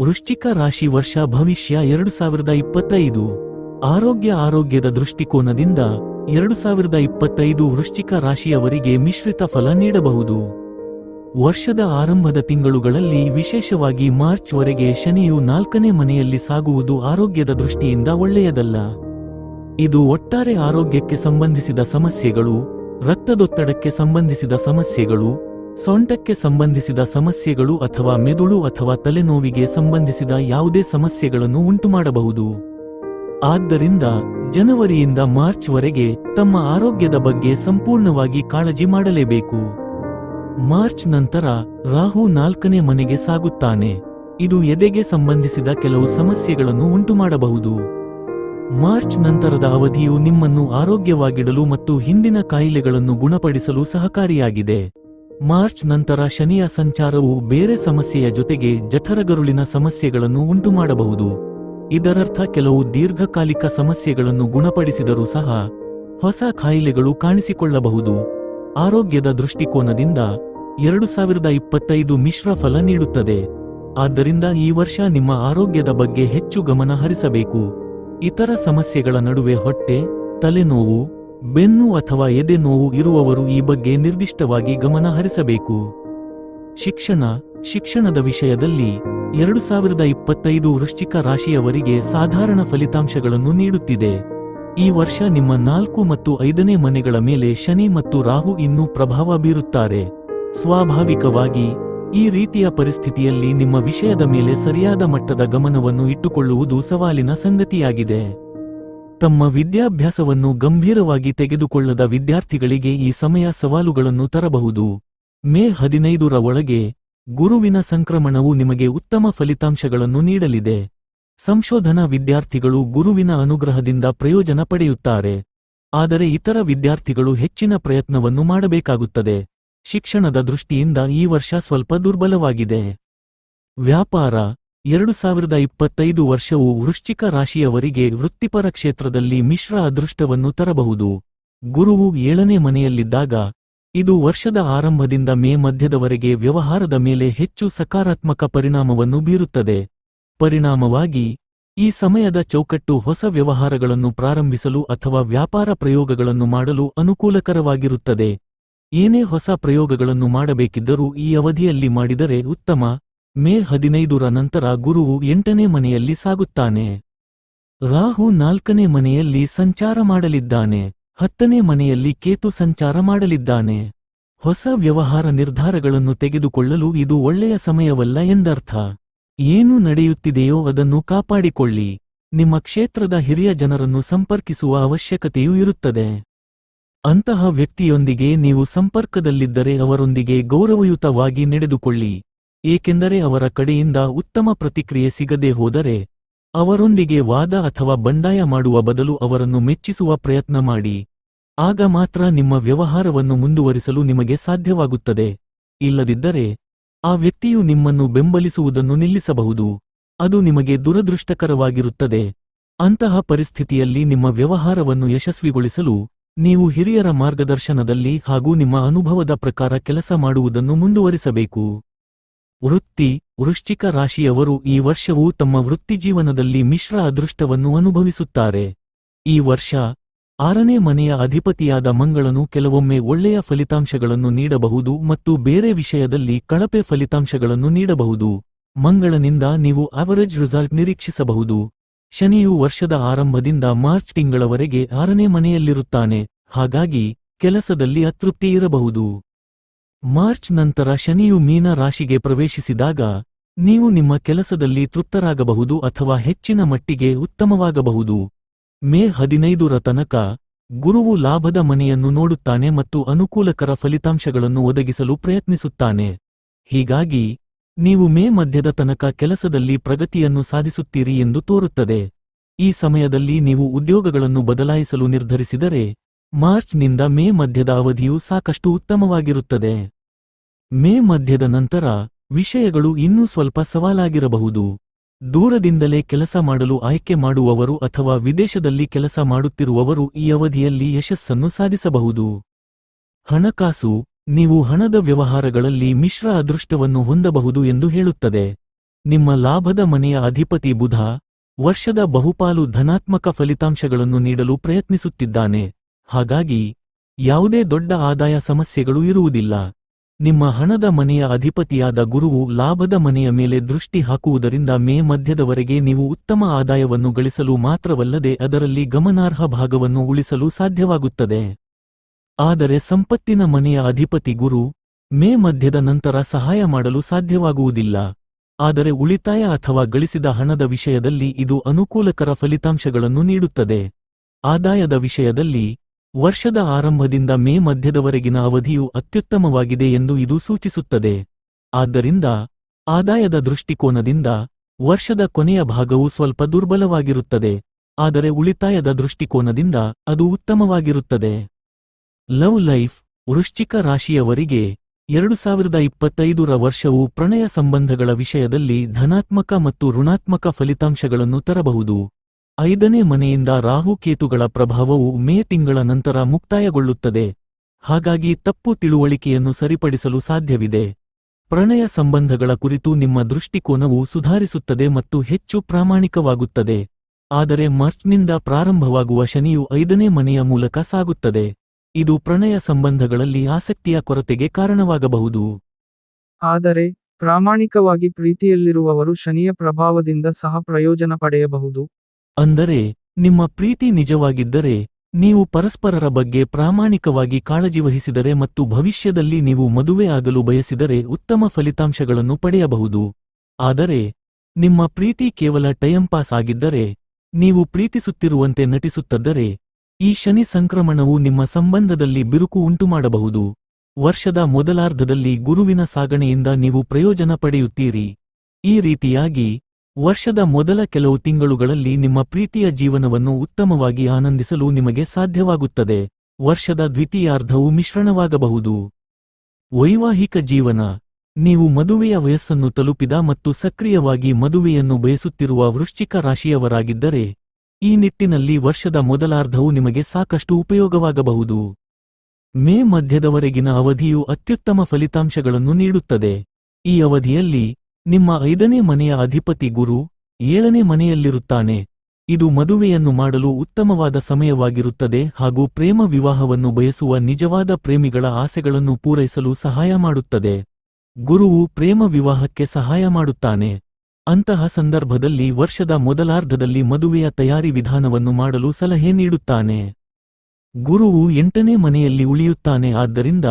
ವೃಶ್ಚಿಕ ರಾಶಿ ವರ್ಷ ಭವಿಷ್ಯ ಎರಡು ಸಾವಿರದ ಇಪ್ಪತ್ತೈದು. ಆರೋಗ್ಯ ಆರೋಗ್ಯದ ದೃಷ್ಟಿಕೋನದಿಂದ ಎರಡು ಸಾವಿರದ ಇಪ್ಪತ್ತೈದು ವೃಶ್ಚಿಕ ರಾಶಿಯವರಿಗೆ ಮಿಶ್ರಿತ ಫಲ ನೀಡಬಹುದು. ವರ್ಷದ ಆರಂಭದ ತಿಂಗಳುಗಳಲ್ಲಿ ವಿಶೇಷವಾಗಿ ಮಾರ್ಚ್ ವರೆಗೆ ಶನಿಯು ನಾಲ್ಕನೇ ಮನೆಯಲ್ಲಿ ಸಾಗುವುದು ಆರೋಗ್ಯದ ದೃಷ್ಟಿಯಿಂದ ಒಳ್ಳೆಯದಲ್ಲ. ಇದು ಒಟ್ಟಾರೆ ಆರೋಗ್ಯಕ್ಕೆ ಸಂಬಂಧಿಸಿದ ಸಮಸ್ಯೆಗಳು, ರಕ್ತದೊತ್ತಡಕ್ಕೆ ಸಂಬಂಧಿಸಿದ ಸಮಸ್ಯೆಗಳು ಸೊಂಟಕ್ಕೆ ಸಂಬಂಧಿಸಿದ ಸಮಸ್ಯೆಗಳು ಅಥವಾ ಮೆದುಳು ಅಥವಾ ತಲೆನೋವಿಗೆ ಸಂಬಂಧಿಸಿದ ಯಾವುದೇ ಸಮಸ್ಯೆಗಳನ್ನು ಉಂಟುಮಾಡಬಹುದು. ಆದ್ದರಿಂದ ಜನವರಿಯಿಂದ ಮಾರ್ಚ್ ವರೆಗೆ ತಮ್ಮ ಆರೋಗ್ಯದ ಬಗ್ಗೆ ಸಂಪೂರ್ಣವಾಗಿ ಕಾಳಜಿ ಮಾಡಲೇಬೇಕು. ಮಾರ್ಚ್ ನಂತರ ರಾಹು ನಾಲ್ಕನೇ ಮನೆಗೆ ಸಾಗುತ್ತಾನೆ. ಇದು ಎದೆಗೆ ಸಂಬಂಧಿಸಿದ ಕೆಲವು ಸಮಸ್ಯೆಗಳನ್ನು ಉಂಟುಮಾಡಬಹುದು. ಮಾರ್ಚ್ ನಂತರದ ಅವಧಿಯು ನಿಮ್ಮನ್ನು ಆರೋಗ್ಯವಾಗಿಡಲು ಮತ್ತು ಹಿಂದಿನ ಕಾಯಿಲೆಗಳನ್ನು ಗುಣಪಡಿಸಲು ಸಹಕಾರಿಯಾಗಿದೆ. ಮಾರ್ಚ್ ನಂತರ ಶನಿಯ ಸಂಚಾರವು ಬೇರೆ ಸಮಸ್ಯೆಯ ಜೊತೆಗೆ ಜಠರಗರುಳಿನ ಸಮಸ್ಯೆಗಳನ್ನು ಉಂಟುಮಾಡಬಹುದು. ಇದರರ್ಥ ಕೆಲವು ದೀರ್ಘಕಾಲಿಕ ಸಮಸ್ಯೆಗಳನ್ನು ಗುಣಪಡಿಸಿದರೂ ಸಹ ಹೊಸ ಕಾಯಿಲೆಗಳು ಕಾಣಿಸಿಕೊಳ್ಳಬಹುದು. ಆರೋಗ್ಯದ ದೃಷ್ಟಿಕೋನದಿಂದ ಎರಡು ಸಾವಿರದ ಇಪ್ಪತ್ತೈದು ಮಿಶ್ರ ಫಲ ನೀಡುತ್ತದೆ. ಆದ್ದರಿಂದ ಈ ವರ್ಷ ನಿಮ್ಮ ಆರೋಗ್ಯದ ಬಗ್ಗೆ ಹೆಚ್ಚು ಗಮನ ಹರಿಸಬೇಕು. ಇತರ ಸಮಸ್ಯೆಗಳ ನಡುವೆ ಹೊಟ್ಟೆ, ತಲೆನೋವು ಬೆನ್ನು ಅಥವಾ ಎದೆ ನೋವು ಇರುವವರು ಈ ಬಗ್ಗೆ ನಿರ್ದಿಷ್ಟವಾಗಿ ಗಮನ ಹರಿಸಬೇಕು. ಶಿಕ್ಷಣ, ಶಿಕ್ಷಣದ ವಿಷಯದಲ್ಲಿ ಎರಡು ಸಾವಿರದ ಇಪ್ಪತ್ತೈದು ವೃಶ್ಚಿಕ ರಾಶಿಯವರಿಗೆ ಸಾಧಾರಣ ಫಲಿತಾಂಶಗಳನ್ನು ನೀಡುತ್ತಿದೆ. ಈ ವರ್ಷ ನಿಮ್ಮ ನಾಲ್ಕು ಮತ್ತು ಐದನೇ ಮನೆಗಳ ಮೇಲೆ ಶನಿ ಮತ್ತು ರಾಹು ಇನ್ನೂ ಪ್ರಭಾವ ಬೀರುತ್ತಾರೆ. ಸ್ವಾಭಾವಿಕವಾಗಿ, ಈ ರೀತಿಯ ಪರಿಸ್ಥಿತಿಯಲ್ಲಿ ನಿಮ್ಮ ವಿಷಯದ ಮೇಲೆ ಸರಿಯಾದ ಮಟ್ಟದ ಗಮನವನ್ನು ಇಟ್ಟುಕೊಳ್ಳುವುದು ಸವಾಲಿನ ಸಂಗತಿಯಾಗಿದೆ. ತಮ್ಮ ವಿದ್ಯಾಭ್ಯಾಸವನ್ನು ಗಂಭೀರವಾಗಿ ತೆಗೆದುಕೊಳ್ಳದ ವಿದ್ಯಾರ್ಥಿಗಳಿಗೆ ಈ ಸಮಯ ಸವಾಲುಗಳನ್ನು ತರಬಹುದು. ಮೇ ಹದಿನೈದರ ಒಳಗೆ ಗುರುವಿನ ಸಂಕ್ರಮಣವು ನಿಮಗೆ ಉತ್ತಮ ಫಲಿತಾಂಶಗಳನ್ನು ನೀಡಲಿದೆ. ಸಂಶೋಧನಾ ವಿದ್ಯಾರ್ಥಿಗಳು ಗುರುವಿನ ಅನುಗ್ರಹದಿಂದ ಪ್ರಯೋಜನ ಪಡೆಯುತ್ತಾರೆ. ಆದರೆ ಇತರ ವಿದ್ಯಾರ್ಥಿಗಳು ಹೆಚ್ಚಿನ ಪ್ರಯತ್ನವನ್ನು ಮಾಡಬೇಕಾಗುತ್ತದೆ. ಶಿಕ್ಷಣದ ದೃಷ್ಟಿಯಿಂದ ಈ ವರ್ಷ ಸ್ವಲ್ಪ ದುರ್ಬಲವಾಗಿದೆ. ವ್ಯಾಪಾರ ಎರಡು ಸಾವಿರದ ಇಪ್ಪತ್ತೈದು ವರ್ಷವು ವೃಶ್ಚಿಕ ರಾಶಿಯವರಿಗೆ ವೃತ್ತಿಪರ ಕ್ಷೇತ್ರದಲ್ಲಿ ಮಿಶ್ರ ಅದೃಷ್ಟವನ್ನು ತರಬಹುದು. ಗುರುವು ಏಳನೇ ಮನೆಯಲ್ಲಿದ್ದಾಗ, ಇದು ವರ್ಷದ ಆರಂಭದಿಂದ ಮೇ ಮಧ್ಯದವರೆಗೆ ವ್ಯವಹಾರದ ಮೇಲೆ ಹೆಚ್ಚು ಸಕಾರಾತ್ಮಕ ಪರಿಣಾಮವನ್ನು ಬೀರುತ್ತದೆ. ಪರಿಣಾಮವಾಗಿ, ಈ ಸಮಯದ ಚೌಕಟ್ಟು ಹೊಸ ವ್ಯವಹಾರಗಳನ್ನು ಪ್ರಾರಂಭಿಸಲು ಅಥವಾ ವ್ಯಾಪಾರ ಪ್ರಯೋಗಗಳನ್ನು ಮಾಡಲು ಅನುಕೂಲಕರವಾಗಿರುತ್ತದೆ. ಏನೇ ಹೊಸ ಪ್ರಯೋಗಗಳನ್ನು ಮಾಡಬೇಕಿದ್ದರೂ ಈ ಅವಧಿಯಲ್ಲಿ ಮಾಡಿದರೆ ಉತ್ತಮ. ಮೇ ಹದಿನೈದರ ನಂತರ ಗುರುವು ಎಂಟನೇ ಮನೆಯಲ್ಲಿ ಸಾಗುತ್ತಾನೆ. ರಾಹು ನಾಲ್ಕನೇ ಮನೆಯಲ್ಲಿ ಸಂಚಾರ ಮಾಡಲಿದ್ದಾನೆ. ಹತ್ತನೇ ಮನೆಯಲ್ಲಿ ಕೇತು ಸಂಚಾರ ಮಾಡಲಿದ್ದಾನೆ. ಹೊಸ ವ್ಯವಹಾರ ನಿರ್ಧಾರಗಳನ್ನು ತೆಗೆದುಕೊಳ್ಳಲು ಇದು ಒಳ್ಳೆಯ ಸಮಯವಲ್ಲ ಎಂದರ್ಥ. ಏನು ನಡೆಯುತ್ತಿದೆಯೋ ಅದನ್ನು ಕಾಪಾಡಿಕೊಳ್ಳಿ. ನಿಮ್ಮ ಕ್ಷೇತ್ರದ ಹಿರಿಯ ಜನರನ್ನು ಸಂಪರ್ಕಿಸುವ ಅವಶ್ಯಕತೆಯೂ ಇರುತ್ತದೆ. ಅಂತಹ ವ್ಯಕ್ತಿಯೊಂದಿಗೆ ನೀವು ಸಂಪರ್ಕದಲ್ಲಿದ್ದರೆ ಅವರೊಂದಿಗೆ ಗೌರವಯುತವಾಗಿ ನಡೆದುಕೊಳ್ಳಿ. ಏಕೆಂದರೆ ಅವರ ಕಡೆಯಿಂದ ಉತ್ತಮ ಪ್ರತಿಕ್ರಿಯೆ ಸಿಗದೆ ಹೋದರೆ ಅವರೊಂದಿಗೆ ವಾದ ಅಥವಾ ಬಂಡಾಯ ಮಾಡುವ ಬದಲು ಅವರನ್ನು ಮೆಚ್ಚಿಸುವ ಪ್ರಯತ್ನ ಮಾಡಿ. ಆಗ ಮಾತ್ರ ನಿಮ್ಮ ವ್ಯವಹಾರವನ್ನು ಮುಂದುವರಿಸಲು ನಿಮಗೆ ಸಾಧ್ಯವಾಗುತ್ತದೆ. ಇಲ್ಲದಿದ್ದರೆ ಆ ವ್ಯಕ್ತಿಯು ನಿಮ್ಮನ್ನು ಬೆಂಬಲಿಸುವುದನ್ನು ನಿಲ್ಲಿಸಬಹುದು. ಅದು ನಿಮಗೆ ದುರದೃಷ್ಟಕರವಾಗಿರುತ್ತದೆ. ಅಂತಹ ಪರಿಸ್ಥಿತಿಯಲ್ಲಿ ನಿಮ್ಮ ವ್ಯವಹಾರವನ್ನು ಯಶಸ್ವಿಗೊಳಿಸಲು ನೀವು ಹಿರಿಯರ ಮಾರ್ಗದರ್ಶನದಲ್ಲಿ ಹಾಗೂ ನಿಮ್ಮ ಅನುಭವದ ಪ್ರಕಾರ ಕೆಲಸ ಮಾಡುವುದನ್ನು ಮುಂದುವರಿಸಬೇಕು. ವೃತ್ತಿ, ವೃಶ್ಚಿಕ ರಾಶಿಯವರು ಈ ವರ್ಷವೂ ತಮ್ಮ ವೃತ್ತಿಜೀವನದಲ್ಲಿ ಮಿಶ್ರ ಅದೃಷ್ಟವನ್ನು ಅನುಭವಿಸುತ್ತಾರೆ. ಈ ವರ್ಷ ಆರನೇ ಮನೆಯ ಅಧಿಪತಿಯಾದ ಮಂಗಳನು ಕೆಲವೊಮ್ಮೆ ಒಳ್ಳೆಯ ಫಲಿತಾಂಶಗಳನ್ನು ನೀಡಬಹುದು ಮತ್ತು ಬೇರೆ ವಿಷಯದಲ್ಲಿ ಕಳಪೆ ಫಲಿತಾಂಶಗಳನ್ನು ನೀಡಬಹುದು. ಮಂಗಳನಿಂದ ನೀವು ಅವರೇಜ್ ರಿಸಲ್ಟ್ ನಿರೀಕ್ಷಿಸಬಹುದು. ಶನಿಯು ವರ್ಷದ ಆರಂಭದಿಂದ ಮಾರ್ಚ್ ತಿಂಗಳವರೆಗೆ ಆರನೇ ಮನೆಯಲ್ಲಿರುತ್ತಾನೆ. ಹಾಗಾಗಿ ಕೆಲಸದಲ್ಲಿ ಅತೃಪ್ತಿ ಇರಬಹುದು. ಮಾರ್ಚ್ ನಂತರ ಶನಿಯು ಮೀನ ರಾಶಿಗೆ ಪ್ರವೇಶಿಸಿದಾಗ, ನೀವು ನಿಮ್ಮ ಕೆಲಸದಲ್ಲಿ ತೃಪ್ತರಾಗಬಹುದು ಅಥವಾ ಹೆಚ್ಚಿನ ಮಟ್ಟಿಗೆ ಉತ್ತಮವಾಗಬಹುದು. ಮೇ ಹದಿನೈದರ ತನಕ, ಗುರುವು ಲಾಭದ ಮನೆಯನ್ನು ನೋಡುತ್ತಾನೆ ಮತ್ತು ಅನುಕೂಲಕರ ಫಲಿತಾಂಶಗಳನ್ನು ಒದಗಿಸಲು ಪ್ರಯತ್ನಿಸುತ್ತಾನೆ. ಹೀಗಾಗಿ, ನೀವು ಮೇ ಮಧ್ಯದ ತನಕ ಕೆಲಸದಲ್ಲಿ ಪ್ರಗತಿಯನ್ನು ಸಾಧಿಸುತ್ತೀರಿ ಎಂದು ತೋರುತ್ತದೆ. ಈ ಸಮಯದಲ್ಲಿ ನೀವು ಉದ್ಯೋಗಗಳನ್ನು ಬದಲಾಯಿಸಲು ನಿರ್ಧರಿಸಿದರೆ ಮಾರ್ಚ್ನಿಂದ ಮೇ ಮಧ್ಯದ ಅವಧಿಯು ಸಾಕಷ್ಟು ಉತ್ತಮವಾಗಿರುತ್ತದೆ. ಮೇ ಮಧ್ಯದ ನಂತರ ವಿಷಯಗಳು ಇನ್ನೂ ಸ್ವಲ್ಪ ಸವಾಲಾಗಿರಬಹುದು. ದೂರದಿಂದಲೇ ಕೆಲಸ ಮಾಡಲು ಆಯ್ಕೆ ಮಾಡುವವರು ಅಥವಾ ವಿದೇಶದಲ್ಲಿ ಕೆಲಸ ಮಾಡುತ್ತಿರುವವರು ಈ ಅವಧಿಯಲ್ಲಿ ಯಶಸ್ಸನ್ನು ಸಾಧಿಸಬಹುದು. ಹಣಕಾಸು, ನೀವು ಹಣದ ವ್ಯವಹಾರಗಳಲ್ಲಿ ಮಿಶ್ರ ಅದೃಷ್ಟವನ್ನು ಹೊಂದಬಹುದು ಎಂದು ಹೇಳುತ್ತದೆ. ನಿಮ್ಮ ಲಾಭದ ಮನೆಯ ಅಧಿಪತಿ ಬುಧ ವರ್ಷದ ಬಹುಪಾಲು ಧನಾತ್ಮಕ ಫಲಿತಾಂಶಗಳನ್ನು ನೀಡಲು ಪ್ರಯತ್ನಿಸುತ್ತಿದ್ದಾನೆ. ಹಾಗಾಗಿ ಯಾವುದೇ ದೊಡ್ಡ ಆದಾಯ ಸಮಸ್ಯೆಗಳು ಇರುವುದಿಲ್ಲ. ನಿಮ್ಮ ಹಣದ ಮನೆಯ ಅಧಿಪತಿಯಾದ ಗುರುವು ಲಾಭದ ಮನೆಯ ಮೇಲೆ ದೃಷ್ಟಿ ಹಾಕುವುದರಿಂದ ಮೇ ಮಧ್ಯದವರೆಗೆ ನೀವು ಉತ್ತಮ ಆದಾಯವನ್ನು ಗಳಿಸಲು ಮಾತ್ರವಲ್ಲದೆ ಅದರಲ್ಲಿ ಗಮನಾರ್ಹ ಭಾಗವನ್ನು ಉಳಿಸಲು ಸಾಧ್ಯವಾಗುತ್ತದೆ. ಆದರೆ ಸಂಪತ್ತಿನ ಮನೆಯ ಅಧಿಪತಿ ಗುರು ಮೇ ಮಧ್ಯದ ನಂತರ ಸಹಾಯ ಮಾಡಲು ಸಾಧ್ಯವಾಗುವುದಿಲ್ಲ. ಆದರೆ ಉಳಿತಾಯ ಅಥವಾ ಗಳಿಸಿದ ಹಣದ ವಿಷಯದಲ್ಲಿ ಇದು ಅನುಕೂಲಕರ ಫಲಿತಾಂಶಗಳನ್ನು ನೀಡುತ್ತದೆ. ಆದಾಯದ ವಿಷಯದಲ್ಲಿ ವರ್ಷದ ಆರಂಭದಿಂದ ಮೇ ಮಧ್ಯದವರೆಗಿನ ಅವಧಿಯು ಅತ್ಯುತ್ತಮವಾಗಿದೆ ಎಂದು ಇದು ಸೂಚಿಸುತ್ತದೆ. ಆದ್ದರಿಂದ ಆದಾಯದ ದೃಷ್ಟಿಕೋನದಿಂದ ವರ್ಷದ ಕೊನೆಯ ಭಾಗವು ಸ್ವಲ್ಪ ದುರ್ಬಲವಾಗಿರುತ್ತದೆ, ಆದರೆ ಉಳಿತಾಯದ ದೃಷ್ಟಿಕೋನದಿಂದ ಅದು ಉತ್ತಮವಾಗಿರುತ್ತದೆ. ಲವ್ ಲೈಫ್ ವೃಶ್ಚಿಕ ರಾಶಿಯವರಿಗೆ ಎರಡು ಸಾವಿರದ ಇಪ್ಪತ್ತೈದರ ವರ್ಷವು ಪ್ರಣಯ ಸಂಬಂಧಗಳ ವಿಷಯದಲ್ಲಿ ಧನಾತ್ಮಕ ಮತ್ತು ಋಣಾತ್ಮಕ ಫಲಿತಾಂಶಗಳನ್ನು ತರಬಹುದು. ಐದನೇ ಮನೆಯಿಂದ ರಾಹುಕೇತುಗಳ ಪ್ರಭಾವವು ಮೇ ತಿಂಗಳ ನಂತರ ಮುಕ್ತಾಯಗೊಳ್ಳುತ್ತದೆ. ಹಾಗಾಗಿ ತಪ್ಪು ತಿಳುವಳಿಕೆಯನ್ನು ಸರಿಪಡಿಸಲು ಸಾಧ್ಯವಿದೆ. ಪ್ರಣಯ ಸಂಬಂಧಗಳ ಕುರಿತು ನಿಮ್ಮ ದೃಷ್ಟಿಕೋನವು ಸುಧಾರಿಸುತ್ತದೆ ಮತ್ತು ಹೆಚ್ಚು ಪ್ರಾಮಾಣಿಕವಾಗುತ್ತದೆ. ಆದರೆ ಮಾರ್ಚ್ನಿಂದ ಪ್ರಾರಂಭವಾಗುವ ಶನಿಯು ಐದನೇ ಮನೆಯ ಮೂಲಕ ಸಾಗುತ್ತದೆ. ಇದು ಪ್ರಣಯ ಸಂಬಂಧಗಳಲ್ಲಿ ಆಸಕ್ತಿಯ ಕೊರತೆಗೆ ಕಾರಣವಾಗಬಹುದು. ಆದರೆ, ಪ್ರಾಮಾಣಿಕವಾಗಿ ಪ್ರೀತಿಯಲ್ಲಿರುವವರು ಶನಿಯ ಪ್ರಭಾವದಿಂದ ಸಹ ಪ್ರಯೋಜನ ಪಡೆಯಬಹುದು. ಅಂದರೆ, ನಿಮ್ಮ ಪ್ರೀತಿ ನಿಜವಾಗಿದ್ದರೆ, ನೀವು ಪರಸ್ಪರರ ಬಗ್ಗೆ ಪ್ರಾಮಾಣಿಕವಾಗಿ ಕಾಳಜಿ ವಹಿಸಿದರೆ ಮತ್ತು ಭವಿಷ್ಯದಲ್ಲಿ ನೀವು ಮದುವೆ ಆಗಲು ಬಯಸಿದರೆ ಉತ್ತಮ ಫಲಿತಾಂಶಗಳನ್ನು ಪಡೆಯಬಹುದು. ಆದರೆ, ನಿಮ್ಮ ಪ್ರೀತಿ ಕೇವಲ ಟೈಂಪಾಸ್ ಆಗಿದ್ದರೆ, ನೀವು ಪ್ರೀತಿಸುತ್ತಿರುವಂತೆ ನಟಿಸುತ್ತದ್ದರೆ, ಈ ಶನಿ ಸಂಕ್ರಮಣವು ನಿಮ್ಮ ಸಂಬಂಧದಲ್ಲಿ ಬಿರುಕು ಉಂಟುಮಾಡಬಹುದು. ವರ್ಷದ ಮೊದಲಾರ್ಧದಲ್ಲಿ ಗುರುವಿನ ಸಾಗಣೆಯಿಂದ ನೀವು ಪ್ರಯೋಜನ ಪಡೆಯುತ್ತೀರಿ. ಈ ರೀತಿಯಾಗಿ ವರ್ಷದ ಮೊದಲ ಕೆಲವು ತಿಂಗಳುಗಳಲ್ಲಿ ನಿಮ್ಮ ಪ್ರೀತಿಯ ಜೀವನವನ್ನು ಉತ್ತಮವಾಗಿ ಆನಂದಿಸಲು ನಿಮಗೆ ಸಾಧ್ಯವಾಗುತ್ತದೆ. ವರ್ಷದ ದ್ವಿತೀಯಾರ್ಧವು ಮಿಶ್ರಣವಾಗಬಹುದು. ವೈವಾಹಿಕ ಜೀವನ. ನೀವು ಮದುವೆಯ ವಯಸ್ಸನ್ನು ತಲುಪಿದ ಮತ್ತು ಸಕ್ರಿಯವಾಗಿ ಮದುವೆಯನ್ನು ಬಯಸುತ್ತಿರುವ ವೃಶ್ಚಿಕ ರಾಶಿಯವರಾಗಿದ್ದರೆ, ಈ ನಿಟ್ಟಿನಲ್ಲಿ ವರ್ಷದ ಮೊದಲಾರ್ಧವು ನಿಮಗೆ ಸಾಕಷ್ಟು ಉಪಯೋಗವಾಗಬಹುದು. ಮೇ ಮಧ್ಯದವರೆಗಿನ ಅವಧಿಯು ಅತ್ಯುತ್ತಮ ಫಲಿತಾಂಶಗಳನ್ನು ನೀಡುತ್ತದೆ. ಈ ಅವಧಿಯಲ್ಲಿ ನಿಮ್ಮ ಐದನೇ ಮನೆಯ ಅಧಿಪತಿ ಗುರು ಏಳನೇ ಮನೆಯಲ್ಲಿರುತ್ತಾನೆ. ಇದು ಮದುವೆಯನ್ನು ಮಾಡಲು ಉತ್ತಮವಾದ ಸಮಯವಾಗಿರುತ್ತದೆ ಹಾಗೂ ಪ್ರೇಮ ವಿವಾಹವನ್ನು ಬಯಸುವ ನಿಜವಾದ ಪ್ರೇಮಿಗಳ ಆಸೆಗಳನ್ನು ಪೂರೈಸಲು ಸಹಾಯ ಮಾಡುತ್ತದೆ. ಗುರುವು ಪ್ರೇಮ ವಿವಾಹಕ್ಕೆ ಸಹಾಯ ಮಾಡುತ್ತಾನೆ. ಅಂತಹ ಸಂದರ್ಭದಲ್ಲಿ ವರ್ಷದ ಮೊದಲಾರ್ಧದಲ್ಲಿ ಮದುವೆಯ ತಯಾರಿ ವಿಧಾನವನ್ನು ಮಾಡಲು ಸಲಹೆ ನೀಡುತ್ತಾನೆ. ಗುರುವು ಎಂಟನೇ ಮನೆಯಲ್ಲಿ ಉಳಿಯುತ್ತಾನೆ ಆದ್ದರಿಂದ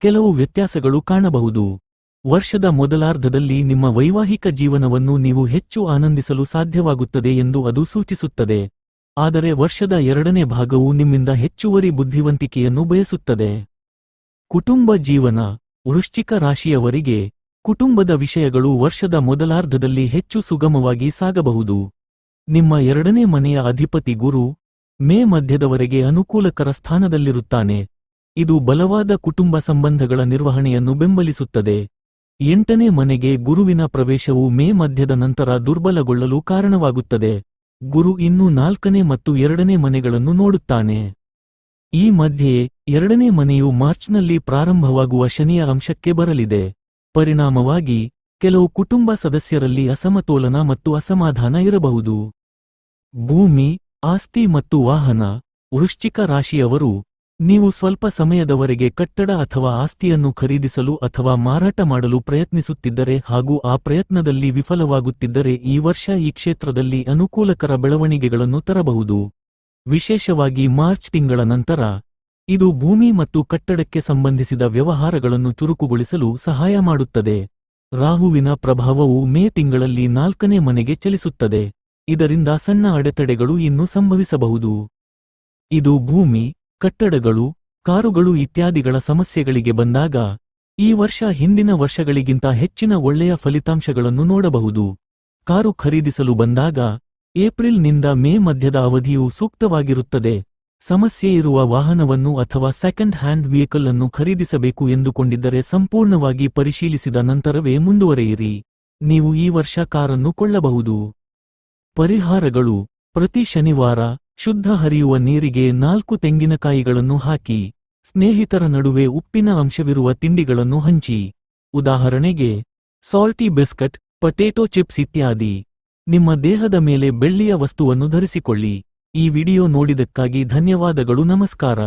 ಕೆಲವು ವ್ಯತ್ಯಾಸಗಳು ಕಾಣಬಹುದು. ವರ್ಷದ ಮೊದಲಾರ್ಧದಲ್ಲಿ ನಿಮ್ಮ ವೈವಾಹಿಕ ಜೀವನವನ್ನು ನೀವು ಹೆಚ್ಚು ಆನಂದಿಸಲು ಸಾಧ್ಯವಾಗುತ್ತದೆ ಎಂದು ಅದು ಸೂಚಿಸುತ್ತದೆ. ಆದರೆ ವರ್ಷದ ಎರಡನೇ ಭಾಗವು ನಿಮ್ಮಿಂದ ಹೆಚ್ಚುವರಿ ಬುದ್ಧಿವಂತಿಕೆಯನ್ನು ಬಯಸುತ್ತದೆ. ಕುಟುಂಬ ಜೀವನ, ವೃಶ್ಚಿಕ ರಾಶಿಯವರಿಗೆ ಕುಟುಂಬದ ವಿಷಯಗಳು ವರ್ಷದ ಮೊದಲಾರ್ಧದಲ್ಲಿ ಹೆಚ್ಚು ಸುಗಮವಾಗಿ ಸಾಗಬಹುದು. ನಿಮ್ಮ ಎರಡನೇ ಮನೆಯ ಅಧಿಪತಿ ಗುರು, ಮೇ ಮಧ್ಯದವರೆಗೆ ಅನುಕೂಲಕರ ಸ್ಥಾನದಲ್ಲಿರುತ್ತಾನೆ. ಇದು ಬಲವಾದ ಕುಟುಂಬ ಸಂಬಂಧಗಳ ನಿರ್ವಹಣೆಯನ್ನು ಬೆಂಬಲಿಸುತ್ತದೆ. ಎಂಟನೇ ಮನೆಗೆ ಗುರುವಿನ ಪ್ರವೇಶವು ಮೇ ಮಧ್ಯದ ನಂತರ ದುರ್ಬಲಗೊಳ್ಳಲು ಕಾರಣವಾಗುತ್ತದೆ. ಗುರು ಇನ್ನೂ ನಾಲ್ಕನೇ ಮತ್ತು ಎರಡನೇ ಮನೆಗಳನ್ನು ನೋಡುತ್ತಾನೆ. ಈ ಮಧ್ಯೆ ಎರಡನೇ ಮನೆಯು ಮಾರ್ಚ್ನಲ್ಲಿ ಪ್ರಾರಂಭವಾಗುವ ಶನಿಯ ಅಂಶಕ್ಕೆ ಬರಲಿದೆ. ಪರಿಣಾಮವಾಗಿ, ಕೆಲವು ಕುಟುಂಬ ಸದಸ್ಯರಲ್ಲಿ ಅಸಮತೋಲನ ಮತ್ತು ಅಸಮಾಧಾನ ಇರಬಹುದು. ಭೂಮಿ, ಆಸ್ತಿ ಮತ್ತು ವಾಹನ, ವೃಶ್ಚಿಕ ರಾಶಿಯವರು ನೀವು ಸ್ವಲ್ಪ ಸಮಯದವರೆಗೆ ಕಟ್ಟಡ ಅಥವಾ ಆಸ್ತಿಯನ್ನು ಖರೀದಿಸಲು ಅಥವಾ ಮಾರಾಟ ಮಾಡಲು ಪ್ರಯತ್ನಿಸುತ್ತಿದ್ದರೆ ಹಾಗೂ ಆ ಪ್ರಯತ್ನದಲ್ಲಿ ವಿಫಲವಾಗುತ್ತಿದ್ದರೆ ಈ ವರ್ಷ ಈ ಕ್ಷೇತ್ರದಲ್ಲಿ ಅನುಕೂಲಕರ ಬೆಳವಣಿಗೆಗಳನ್ನು ತರಬಹುದು. ವಿಶೇಷವಾಗಿ ಮಾರ್ಚ್ ತಿಂಗಳ ನಂತರ, ಇದು ಭೂಮಿ ಮತ್ತು ಕಟ್ಟಡಕ್ಕೆ ಸಂಬಂಧಿಸಿದ ವ್ಯವಹಾರಗಳನ್ನು ಚುರುಕುಗೊಳಿಸಲು ಸಹಾಯ ಮಾಡುತ್ತದೆ. ರಾಹುವಿನ ಪ್ರಭಾವವು ಮೇ ತಿಂಗಳಲ್ಲಿ ನಾಲ್ಕನೇ ಮನೆಗೆ ಚಲಿಸುತ್ತದೆ. ಇದರಿಂದ ಸಣ್ಣ ಅಡೆತಡೆಗಳು ಇನ್ನೂ ಸಂಭವಿಸಬಹುದು. ಇದು ಭೂಮಿ ಕಟ್ಟಡಗಳು, ಕಾರುಗಳು ಇತ್ಯಾದಿಗಳ ಸಮಸ್ಯೆಗಳಿಗೆ ಬಂದಾಗ, ಈ ವರ್ಷ ಹಿಂದಿನ ವರ್ಷಗಳಿಗಿಂತ ಹೆಚ್ಚಿನ ಒಳ್ಳೆಯ ಫಲಿತಾಂಶಗಳನ್ನು ನೋಡಬಹುದು. ಕಾರು ಖರೀದಿಸಲು ಬಂದಾಗ, ಏಪ್ರಿಲ್ನಿಂದ ಮೇ ಮಧ್ಯದ ಅವಧಿಯು ಸೂಕ್ತವಾಗಿರುತ್ತದೆ. ಸಮಸ್ಯೆ ಇರುವ ವಾಹನವನ್ನು ಅಥವಾ ಸೆಕೆಂಡ್ ಹ್ಯಾಂಡ್ ವೆಹಿಕಲ್ ಅನ್ನು ಖರೀದಿಸಬೇಕು ಎಂದುಕೊಂಡಿದ್ದರೆ ಸಂಪೂರ್ಣವಾಗಿ ಪರಿಶೀಲಿಸಿದ ನಂತರವೇ ಮುಂದುವರೆಯಿರಿ. ನೀವು ಈ ವರ್ಷ ಕಾರನ್ನು ಕೊಳ್ಳಬಹುದು. ಪರಿಹಾರಗಳು, ಪ್ರತಿ ಶನಿವಾರ ಶುದ್ಧ ಹರಿಯುವ ನೀರಿಗೆ ನಾಲ್ಕು ತೆಂಗಿನಕಾಯಿಗಳನ್ನು ಹಾಕಿ, ಸ್ನೇಹಿತರ ನಡುವೆ ಉಪ್ಪಿನ ಅಂಶವಿರುವ ತಿಂಡಿಗಳನ್ನು ಹಂಚಿ. ಉದಾಹರಣೆಗೆ ಸಾಲ್ಟಿ ಬಿಸ್ಕಟ್ ಪೊಟೇಟೊ ಚಿಪ್ಸ್ ಇತ್ಯಾದಿ. ನಿಮ್ಮ ದೇಹದ ಮೇಲೆ ಬೆಳ್ಳಿಯ ವಸ್ತುವನ್ನು ಧರಿಸಿಕೊಳ್ಳಿ. ಈ ವಿಡಿಯೋ ನೋಡಿದಕ್ಕಾಗಿ ಧನ್ಯವಾದಗಳು, ನಮಸ್ಕಾರ.